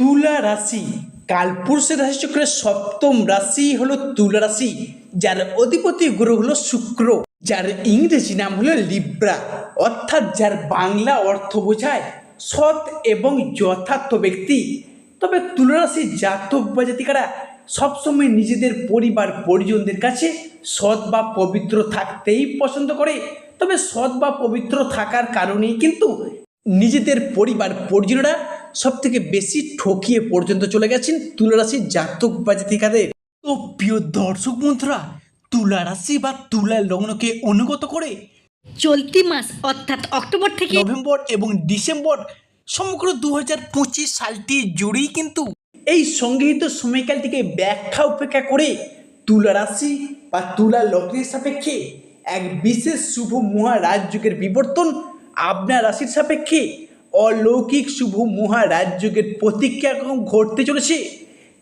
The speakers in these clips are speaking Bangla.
তুলা রাশি। কালপুরুষের রাশিচক্রের সপ্তম রাশি হলো তুলা রাশি, যার অধিপতি গ্রহ হলো শুক্র, যার ইংরেজি নাম হলো লিব্রা, অর্থাৎ যার বাংলা অর্থ বোঝায় সৎ এবং যথার্থ ব্যক্তি। তবে তুলা রাশির জাতক বা জাতিকারা সবসময় নিজেদের পরিবার, পরিজনদের কাছে সৎ বা পবিত্র থাকতেই পছন্দ করে। তবে সৎ বা পবিত্র থাকার কারণেই কিন্তু নিজেদের পরিবার, পরিজনেরা সব থেকে বেশি ঠকিয়ে পর্যন্ত চলে গেছেন তুলা রাশির জাতক বা জাতিকাদের। তো প্রিয় দর্শক বন্ধুরা তুলা রাশি বা তুলা লগ্নকে অনুগত করে চলতি মাস অর্থাৎ অক্টোবর থেকে নভেম্বর এবং ডিসেম্বর সমগ্র দু হাজার পঁচিশ সালটি জুড়েই কিন্তু এই সংগৃহীত সময়কালটিকে ব্যাখ্যা উপেক্ষা করে তুলা রাশি বা তুলা লগ্নের সাপেক্ষে এক বিশেষ শুভ মহারাজযোগের বিবর্তন আপনার রাশির সাপেক্ষে অলৌকিক শুভ মহারাজযোগের প্রতিক্রিয়া ঘটতে চলেছে?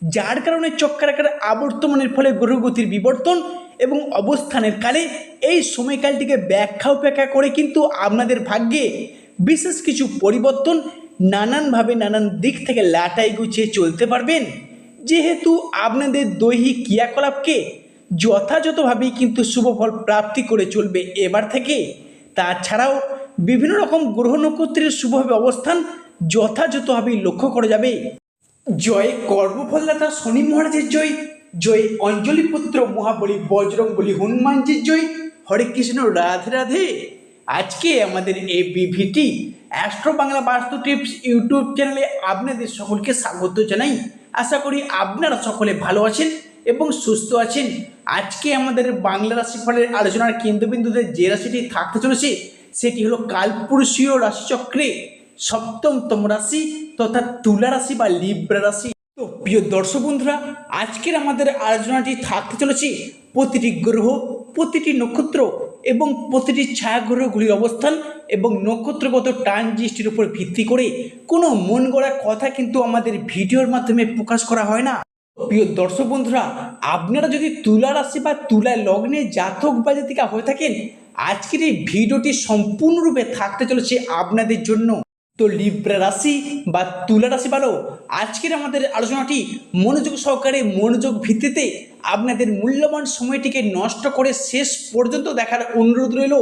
যার কারণে চক্রাকার আবর্তমানের ফলে গ্রহগতির বিবর্তন এবং অবস্থানের কালে এই সময়কালটিকে ব্যাখ্যা উপেক্ষা করে কিন্তু আপনাদের ভাগ্যে বিশেষ কিছু পরিবর্তন নানানভাবে নানান দিক থেকে লাটাই গুছিয়ে চলতে পারবেন। যেহেতু আপনাদের দৈহিক ক্রিয়াকলাপকে যথাযথভাবেই কিন্তু শুভফল প্রাপ্তি করে চলবে এবার থেকে, তাছাড়াও বিভিন্ন রকম গ্রহ নক্ষত্রের শুভভাবে অবস্থান যথাযথভাবেই লক্ষ্য করা যাবে। জয় কর্মফলদাতা শনি মহারাজের জয় জয় অঞ্জলি পুত্র মহাবলী বজরং বলি হনুমানজির জয়। হরে কৃষ্ণ, রাধে রাধে। আজকে আমাদের এই বিভিটি অ্যাস্ট্রো বাংলা বাস্তু টিপস ইউটিউব চ্যানেলে আপনাদের সকলকে স্বাগত জানাই। আশা করি আপনারা সকলে ভালো আছেন এবং সুস্থ আছেন। আজকে আমাদের বাংলা রাশিফলের আলোচনার কেন্দ্রবিন্দুতে যে রাশিটি থাকতে চলেছে সেটি হলো কালপুরুষীয় রাশিচক্রে সপ্তমতম রাশি তথা তুলা রাশি বা লিব্রা রাশি। তো প্রিয় দর্শক বন্ধুরা, আজকের আমাদের আলোচনাটি থাকতে চলেছে প্রতিটি গ্রহ, প্রতিটি নক্ষত্র এবং প্রতিটি ছায়াগ্রহগুলির অবস্থান এবং নক্ষত্রগত ট্রানজিস্টের উপর ভিত্তি করে কোনো মন গড়া কথা কিন্তু আমাদের ভিডিওর মাধ্যমে প্রকাশ করা হয় না। প্রিয় দর্শক বন্ধুরা, আপনারা যদি তুলা রাশি বা তুলা লগ্নে জাতক বা জাতিকা হয়ে থাকেন আজকের এই ভিডিওটি সম্পূর্ণরূপে থাকতে চলেছে আপনাদের জন্য। তো লিব্রা রাশি বা তুলা রাশি ভালো আজকের আমাদের আলোচনাটি মনোযোগ সহকারে মনোযোগ ভিত্তিতে আপনাদের মূল্যবান সময়টিকে নষ্ট করে শেষ পর্যন্ত দেখার অনুরোধ রইল।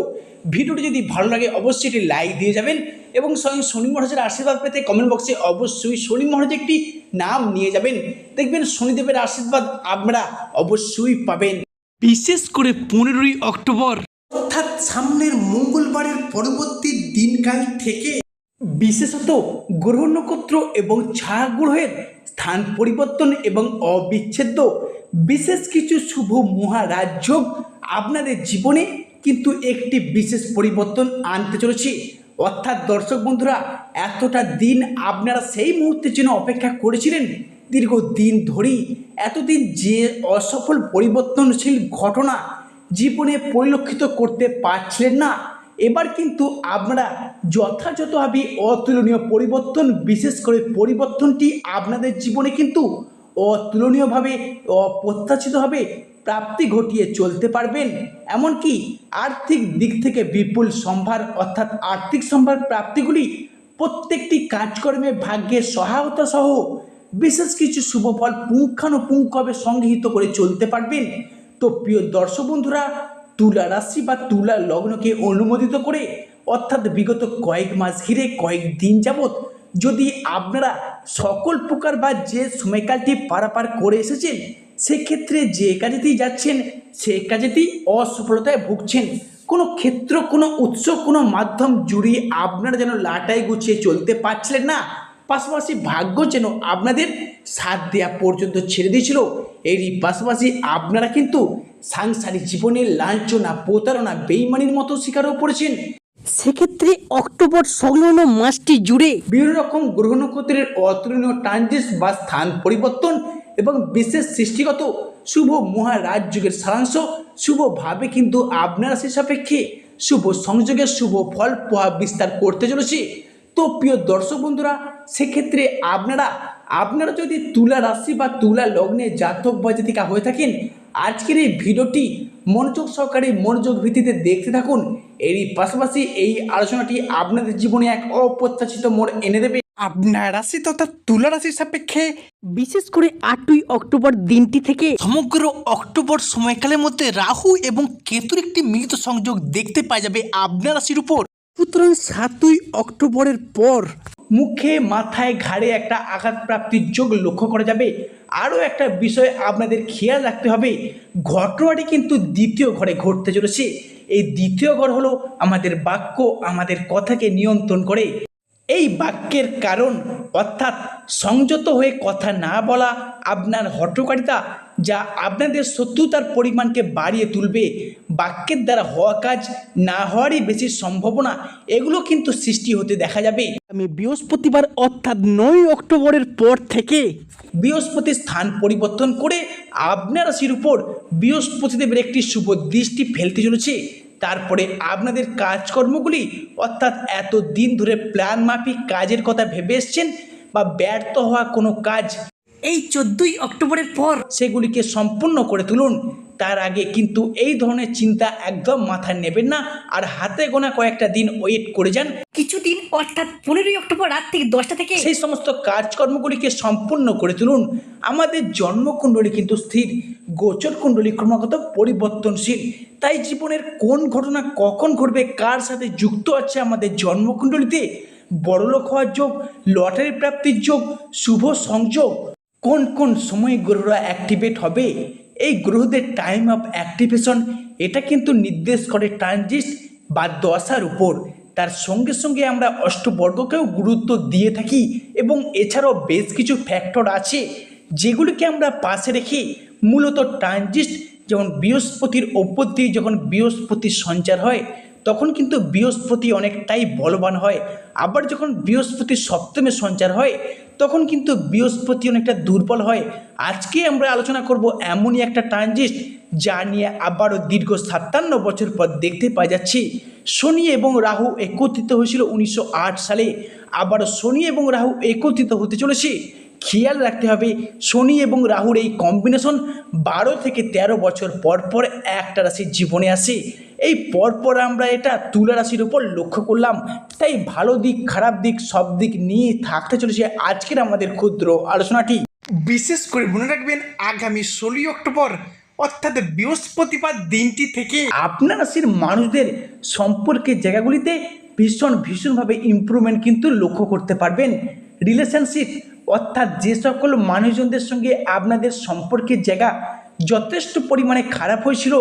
ভিডিওটি যদি ভালো লাগে অবশ্যই এটি লাইক দিয়ে যাবেন এবং স্বয়ং শনি মহারাজের আশীর্বাদ পেতে কমেন্ট বক্সে অবশ্যই শনি মহারাজের একটি নাম নিয়ে যাবেন। দেখবেন শনিদেবের আশীর্বাদ আপনারা অবশ্যই পাবেন। বিশেষ করে পনেরোই অক্টোবর অর্থাৎ সামনের মঙ্গলবারের পরবর্তী দিনকাল থেকে বিশেষত গ্রহ নক্ষত্র এবং ছায়া গ্রহের স্থান পরিবর্তন এবং অবিচ্ছেদ্য বিশেষ কিছু শুভ মহারাজ্য আপনাদের জীবনে কিন্তু একটি বিশেষ পরিবর্তন আনতে চলেছে। অর্থাৎ দর্শক বন্ধুরা, এতটা দিন আপনারা সেই মুহূর্তের জন্য অপেক্ষা করেছিলেন? দীর্ঘ দিন ধরেই এতদিন যে অসফল পরিবর্তনশীল ঘটনা জীবনে পরিলক্ষিত করতে পারছিলেন না। এবার কিন্তু আপনারা যথাযথভাবে অতুলনীয় পরিবর্তন, বিশেষ করে পরিবর্তনটি আপনাদের জীবনে কিন্তু অতুলনীয়ভাবে, অপ্রত্যাশিতভাবে প্রাপ্তি ঘটিয়ে চলতে পারবেন। এমনকি আর্থিক দিক থেকে বিপুল সম্ভার অর্থাৎ আর্থিক সম্ভার প্রাপ্তিগুলি প্রত্যেকটি কাজকর্মে ভাগ্যের সহায়তা সহ বিশেষ কিছু শুভফল পুঙ্খানুপুঙ্খভাবে সংগৃহীত করে চলতে পারবেন। তো প্রিয় দর্শক বন্ধুরা, তুলা রাশি বা তুলা লগ্নকে অনুমোদিত করে, অর্থাৎ বিগত কয়েক মাস ঘিরে কয়েক দিন যাবৎ যদি আপনারা সকল প্রকার বা যে সময়কালটি পারাপার করে এসেছেন, সেক্ষেত্রে যে কাজেতেই যাচ্ছেন, সে কাজেতেই অসফলতায় ভুগছেন। কোনো ক্ষেত্র, কোনো উৎস, কোনো মাধ্যম জুড়িয়ে আপনারা যেন লাটাই গুছিয়ে চলতে পারছিলেন না, পাশাপাশি ভাগ্য যেন আপনাদের সাথ দেওয়া পর্যন্ত ছেড়ে দিয়েছিল। এরই পাশাপাশি আপনারা কিন্তু সাংসারিক জীবনে লাঞ্ছনা প্রতারণা বেইমানির মতো শিকারও পড়েছেন। সেক্ষেত্রে অক্টোবর সংলগ্ন মাসটি জুড়ে বিভিন্ন রকম গ্রহ নক্ষত্রের অতুলনীয় ট্রানজিস বা স্থান পরিবর্তন এবং বিশেষ সৃষ্টিগত শুভ মহারাজ যুগের সারাংশ শুভভাবে কিন্তু আপনারা সে সাপেক্ষে শুভ সংযোগের শুভ ফল প্রভাব বিস্তার করতে চলেছে। তো প্রিয় দর্শক বন্ধুরা সেক্ষেত্রে আপনারা আপনারা যদি তুলা রাশি বা তুলা লগ্নে জাতক বা জাতিকা হয়ে থাকেন আজকের এই ভিডিওটি মনোযোগ সহকারে মনোযোগ ভিত্তিতে দেখতে থাকুন। এরই পাশাপাশি এই আলোচনাটি আপনাদের জীবনে এক অপ্রত্যাশিত মোড় এনে দেবে। আপনার রাশি তথা তুলা রাশির সাপেক্ষে বিশেষ করে আটই অক্টোবর দিনটি থেকে সমগ্র অক্টোবর সময়কালের মধ্যে রাহু এবং কেতুর একটি মিলিত সংযোগ দেখতে পাওয়া যাবে আপনার রাশির উপর। সুতরাং সাতই অক্টোবরের পর মুখে, মাথায়, ঘাড়ে একটা আঘাতপ্রাপ্তির যোগ লক্ষ্য করা যাবে। আরও একটা বিষয় আপনাদের খেয়াল রাখতে হবে, ঘটনাটি কিন্তু দ্বিতীয় ঘরে ঘটতে চলেছে। এই দ্বিতীয় ঘর হলো আমাদের বাক্য, আমাদের কথাকে নিয়ন্ত্রণ করে। এই বাক্যের কারণ অর্থাৎ সংযত হয়ে কথা না বলা, আপনার হটকারিতা যা আপনাদের শত্রুতার পরিমাণকে বাড়িয়ে তুলবে। বাক্যের দ্বারা হওয়া কাজ না হওয়ারই বেশি সম্ভাবনা। এগুলো কিন্তু সৃষ্টি হতে দেখা যাবে। আমি বৃহস্পতিবার অর্থাৎ নয় অক্টোবরের পর থেকে বৃহস্পতি স্থান পরিবর্তন করে আপনার রাশির উপর বৃহস্পতিদেবের একটি শুভ দৃষ্টি ফেলতে চলেছে। তারপরে আপনাদের কাজকর্মগুলি অর্থাৎ এত দিন ধরে প্ল্যান মাফিক কাজের কথা ভেবে এসছেন বা ব্যর্থ হওয়া কোনো কাজ এই চোদ্দই অক্টোবরের পর সেগুলিকে সম্পূর্ণ করে তুলুন। তার আগে কিন্তু এই ধরনের চিন্তা একদম মাথায় নেবেন না আর হাতে গোনা কয়েকটা দিন ওয়েট করে যান। কিছুদিন অর্থাৎ পনেরোই অক্টোবর রাত থেকে দশটা থেকে সেই সমস্ত কাজকর্মগুলিকে সম্পূর্ণ করে তুলুন। আমাদের জন্মকুণ্ডলী কিন্তু স্থির গোচর কুণ্ডলী ক্রমাগত পরিবর্তনশীল। তাই জীবনের কোন ঘটনা কখন ঘটবে কার সাথে যুক্ত আছে আমাদের জন্মকুণ্ডলীতে? বড়লোক হওয়ার যোগ লটারি প্রাপ্তির যোগ শুভ সংযোগ কোন কোন সময়ে গ্রহরা অ্যাক্টিভেট হবে? এই গ্রহদের টাইম অফ অ্যাক্টিভেশন এটা কিন্তু নির্দেশ করে ট্রানজিস্ট বা দশার উপর। তার সঙ্গে সঙ্গে আমরা অষ্টবর্গকেও গুরুত্ব দিয়ে থাকি এবং এছাড়াও বেশ কিছু ফ্যাক্টর আছে যেগুলিকে আমরা পাশে রেখে মূলত ট্রানজিস্ট যেমন বৃহস্পতির ওপর দিয়ে যখন বৃহস্পতির সঞ্চার হয়, তখন কিন্তু বৃহস্পতি অনেকটাই বলবান হয়। আবার যখন বৃহস্পতি সপ্তমে সঞ্চার হয় তখন কিন্তু বৃহস্পতি অনেকটা দুর্বল হয়। আজকে আমরা আলোচনা করব এমনই একটা ট্রানজিস্ট যা নিয়ে আবারও দীর্ঘ সাতান্ন বছর পর দেখতে পাওয়া যাচ্ছে। শনি এবং রাহু একত্রিত হয়েছিল উনিশশো আট সালে। আবারও শনি এবং রাহু একত্রিত হতে চলেছে। খেয়াল রাখতে হবে, শনি এবং রাহুর এই কম্বিনেশন বারো থেকে ১৩ বছর পর পর একটা রাশির জীবনে আসে। এই পরপর আমরা এটা তুলা রাশির উপর লক্ষ্য করলাম। তাই ভালো দিক খারাপ দিক সব দিক নিয়ে থাকতে চলেছে আজকের আমাদের ক্ষুদ্র আলোচনাটি। বিশেষ করে মনে রাখবেন আগামী ষোলোই অক্টোবর অর্থাৎ বৃহস্পতিবার দিনটি থেকে আপনার রাশির মানুষদের সম্পর্কের জায়গাগুলিতে ভীষণ ভীষণভাবে ইমপ্রুভমেন্ট কিন্তু লক্ষ্য করতে পারবেন। রিলেশনশিপ অর্থাৎ যে সকল মানুষজনদের সঙ্গে আপনাদের সম্পর্কের জায়গা যথেষ্ট পরিমাণে খারাপ হয়েছিল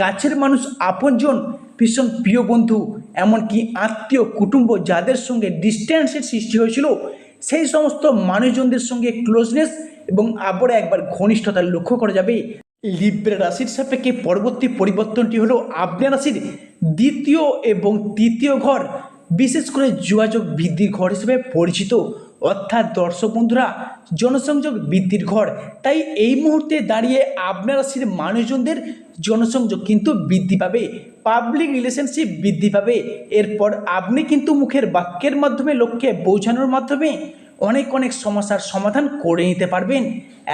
কাছের মানুষ আপনজন, ভীষণ প্রিয় বন্ধু, এমনকি আত্মীয়, কুটুম্ব যাদের সঙ্গে ডিস্ট্যান্সের সৃষ্টি হয়েছিল, সেই সমস্ত মানুষজনদের সঙ্গে ক্লোজনেস এবং আবার একবার ঘনিষ্ঠতা লক্ষ্য করা যাবে। লিব্রা রাশির সাপেক্ষে পরবর্তী পরিবর্তনটি হলো আপনার রাশির দ্বিতীয় এবং তৃতীয় ঘর, বিশেষ করে যোগাযোগ বৃদ্ধির ঘর হিসেবে পরিচিত। অর্থাৎ দর্শক বন্ধুরা, জনসংযোগ বৃদ্ধির ঘর। তাই এই মুহূর্তে দাঁড়িয়ে আপনার রাশির মানুষজনদের জনসংযোগ কিন্তু বৃদ্ধি পাবে পাবলিক রিলেশনশিপ বৃদ্ধি পাবে। এরপর আপনি কিন্তু মুখের বাক্যের মাধ্যমে লোককে বোঝানোর মাধ্যমে অনেক অনেক সমস্যার সমাধান করে নিতে পারবেন।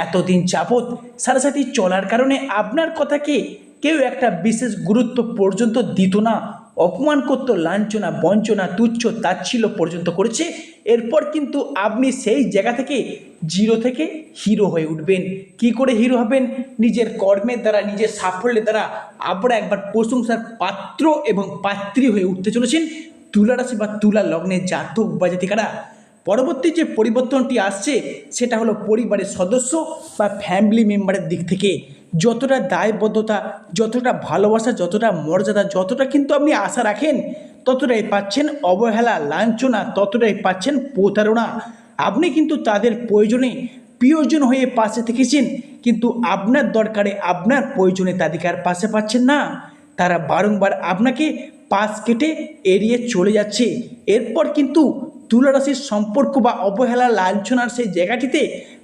এতদিন যাবৎ সারাসাথী চলার কারণে আপনার কথাকে কেউ একটা বিশেষ গুরুত্ব পর্যন্ত দিত না। অপমান করতো, লাঞ্ছনা, বঞ্চনা, তুচ্ছ, তাচ্ছিল্য পর্যন্ত করেছে। এরপর কিন্তু আপনি সেই জায়গা থেকে জিরো থেকে হিরো হয়ে উঠবেন। কি করে হিরো হবেন? নিজের কর্মের দ্বারা, নিজের সাফল্যের দ্বারা আবার একবার প্রশংসার পাত্র এবং পাত্রী হয়ে উঠতে চলেছেন। তুলা রাশি বা তুলা লগ্নে জাতক বা জাতিকারা পরবর্তী যে পরিবর্তনটি আসছে, সেটা হলো পরিবারের সদস্য বা ফ্যামিলি মেম্বারের দিক থেকে। যতটা দায়বদ্ধতা, যতটা ভালোবাসা, যতটা মর্যাদা, যতটা কিন্তু আপনি আশা রাখেন, ততটাই পাচ্ছেন অবহেলা, লাঞ্ছনা, ততটাই পাচ্ছেন প্রতারণা। আপনি কিন্তু তাদের প্রয়োজনে প্রিয়জন হয়ে পাশে থেকেছেন, কিন্তু আপনার দরকারে আপনার প্রয়োজনে তাদেরকে আর পাশে পাচ্ছেন না। তারা বারংবার আপনাকে পাশ কেটে এড়িয়ে চলে যাচ্ছে। এরপর কিন্তু তুলা রাশির সম্পর্ক বা অবহেলা লাঞ্ছনার সেই জায়গাটিতে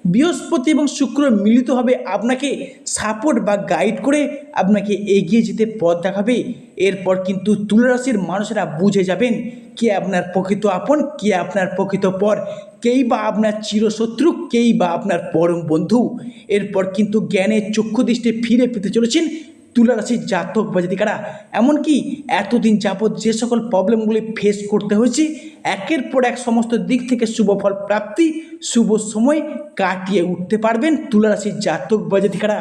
বৃহস্পতি এবং শুক্র মিলিতভাবে আপনাকে সাপোর্ট বা গাইড করে আপনাকে এগিয়ে যেতে পথ দেখাবে। এরপর কিন্তু তুলা রাশির মানুষেরা বুঝে যাবেন, কে আপনার প্রকৃত আপন, কে আপনার প্রকৃত পর, কেই বা আপনার চিরশত্রু, কেই বা আপনার পরম বন্ধু। এরপর কিন্তু জ্ঞানের চক্ষু দৃষ্টি ফিরে পেতে চলেছেন তুলা রাশির জাতক বা জাতিকারা। এমনকি এতদিন যাবৎ যে সকল প্রবলেমগুলি ফেস করতে হয়েছে একের পর এক সমস্ত দিক থেকে শুভ ফল প্রাপ্তি শুভ সময় কাটিয়ে উঠতে পারবেন তুলা রাশির জাতক বা জাতিকারা।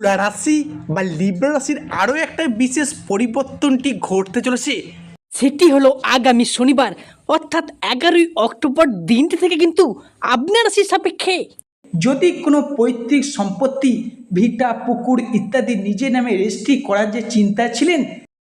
তুলা রাশি বা লিব্রা রাশির আরও একটা বিশেষ পরিবর্তনটি ঘটতে চলেছে। সেটি হলো আগামী শনিবার অর্থাৎ এগারোই অক্টোবর দিনটি থেকে কিন্তু আপনার রাশির সাপেক্ষে। যদি কোনো পৈতৃক সম্পত্তি ভিটা পুকুর ইত্যাদি নিজের নামে রেজিস্ট্রি করার যে চিন্তা ছিলেন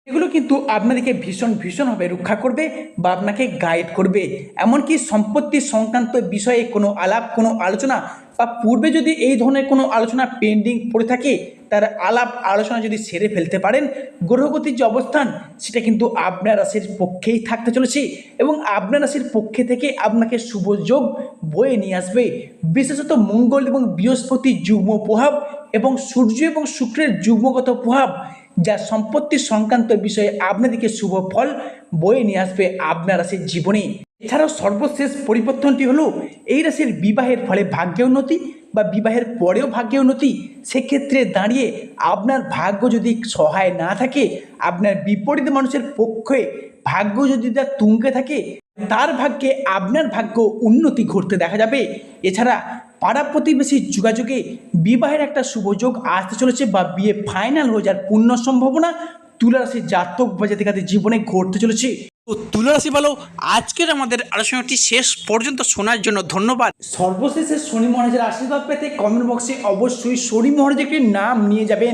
এগুলো কিন্তু আপনাদেরকে ভীষণ ভীষণভাবে রক্ষা করবে বা আপনাকে গাইড করবে। এমনকি সম্পত্তি সংক্রান্ত বিষয়ে কোনো আলাপ, কোনো আলোচনা বা পূর্বে যদি এই ধরনের কোনো আলোচনা পেন্ডিং পড়ে থাকে, তার আলাপ আলোচনা যদি সেরে ফেলতে পারেন গ্রহগতির যে অবস্থান, সেটা কিন্তু আপনার রাশির পক্ষেই থাকতে চলেছে এবং আপনার রাশির পক্ষে থেকে আপনাকে শুভ যোগ বয়ে নিয়ে আসবে। বিশেষত মঙ্গল এবং বৃহস্পতির যুগ্ম প্রভাব এবং সূর্য এবং শুক্রের যুগ্মগত প্রভাব যা সম্পত্তি সংক্রান্ত বিষয়ে আপনাদেরকে শুভ ফল বয়ে নিয়ে আসবে আপনার রাশির জীবনে। এছাড়াও সর্বশেষ পরিবর্তনটি হলো, এই রাশির বিবাহের ফলে ভাগ্যে উন্নতি বা বিবাহের পরেও ভাগ্যে উন্নতি। সেক্ষেত্রে দাঁড়িয়ে আপনার ভাগ্য যদি সহায় না থাকে, আপনার বিপরীত মানুষের পক্ষে ভাগ্য যদি তার তুঙ্গে থাকে, তার ভাগ্যে আপনার ভাগ্য উন্নতি ঘটতে দেখা যাবে। এছাড়া পাড়া প্রতিবেশীর যোগাযোগে বিবাহের একটা শুভযোগ আসতে চলেছে বা বিয়ে ফাইনাল হয়ে যাওয়ার পূর্ণ সম্ভাবনা তুলারাশি জাতক বা জাতিকাদের জীবনে ঘটতে চলেছে। তো তুলারাশি বলো আজকের আমাদের আলোচনাটি শেষ পর্যন্ত শোনার জন্য ধন্যবাদ। সর্বশেষে শনি মহারাজের আশীর্বাদ পেতে কমেন্ট বক্সে অবশ্যই শনি মহারাজ একটি নাম নিয়ে যাবেন।